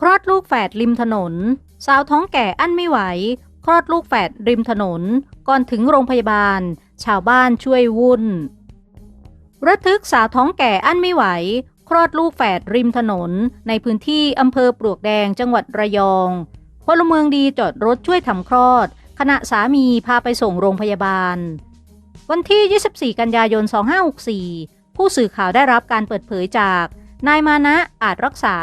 คลอดลูกแฝดริมถนน สาวท้องแก่อั้นไม่ไหว คลอดลูกแฝดริมถนน ก่อนถึงโรงพยาบาล ชาวบ้านช่วยวุ่น ระทึกสาวท้องแก่อั้นไม่ไหว คลอดลูกแฝดริมถนน ในพื้นที่อำเภอปลวกแดงจังหวัดระยองพลเมืองดีจอดรถช่วยทำคลอด ขณะสามีพาไปส่งโรงพยาบาล วันที่ 24 กันยายน 2564 ผู้สื่อข่าวได้รับการเปิดเผยจาก นายมานะอาจรักษา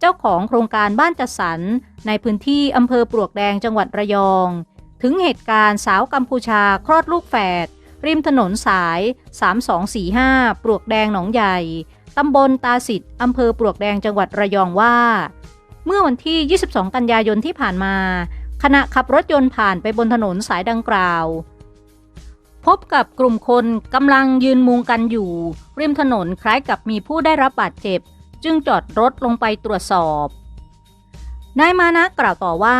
เจ้าของโครงการบ้านจัดสรรในพื้นที่อำเภอปลวกแดงจังหวัดระยอง ถึงเหตุการณ์สาวกัมพูชาคลอดลูกแฝดริมถนนสาย 3245 ปลวกแดงหนองใหญ่ ตำบลตาสิทธิ์อำเภอปลวกแดงจังหวัดระยองว่า เมื่อวันที่ 22 กันยายนที่ผ่านมา ขณะขับรถยนต์ผ่านไปบนถนนสายดังกล่าว พบกับกลุ่มคนกำลังยืนมุงกันอยู่ ริมถนนคล้ายกับมีผู้ได้รับบาดเจ็บ จึงจอดรถลงไปตรวจสอบ นายมานะกล่าวต่อว่า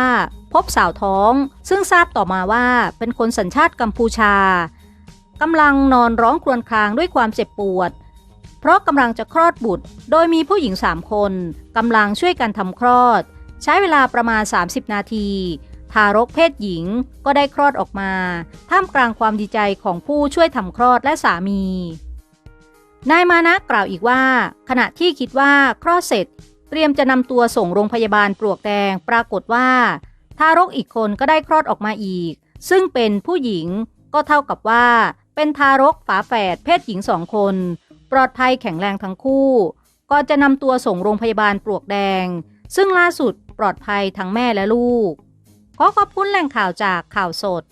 พบสาวท้องซึ่งทราบต่อมาว่าเป็นคนสัญชาติกัมพูชากำลังนอนร้องครวญครางด้วยความเจ็บปวด เพราะกำลังจะคลอดบุตร โดยมีผู้หญิงสามคนกำลังช่วยกันทำคลอด ใช้เวลาประมาณ 30 นาที ทารกเพศหญิงก็ได้คลอดออกมา ท่ามกลางความดีใจของผู้ช่วยทำคลอดและสามี นายมานะกล่าวอีกว่า ขณะที่คิดว่าคลอดเสร็จ เตรียมจะนำตัวส่งโรงพยาบาลปลวกแดงปรากฏว่า ทารกอีกคนก็ได้คลอดออกมาอีก ซึ่งเป็นผู้หญิงก็เท่ากับว่า เป็นทารกฝาแฝดเพศหญิงสองคน ปลอดภัยแข็งแรงทั้งคู่ก่อนจะนำตัวส่งโรงพยาบาลปลวกแดง ซึ่งล่าสุดปลอดภัยทั้งแม่และลูก ขอขอบคุณแหล่งข่าวจากข่าวสด